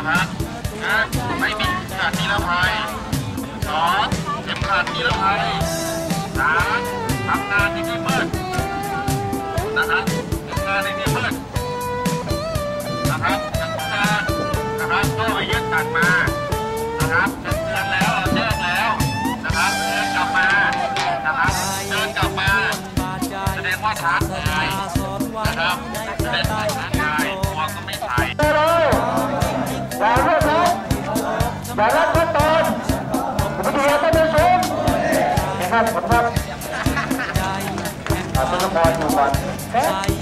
นะครับนะไม่มีข็มขัดนิรภัยสองเข็มขัดนิรภัยสามทำงานในที่มืดนะครับทำงานในที่มืดนะครับทำงานนะครับก็ไปยึดตัดมานะครับเตือนแล้วเราแจ้งแล้วนะครับเดินกลับมานะครับเดินกลับมาแสดงว่าท้าทายนะครับ อย่ารับขั้นตอนผมดูแลท่านผู้ชมนะครับผมครับขอบคุณทุกคนอยู่ก่อน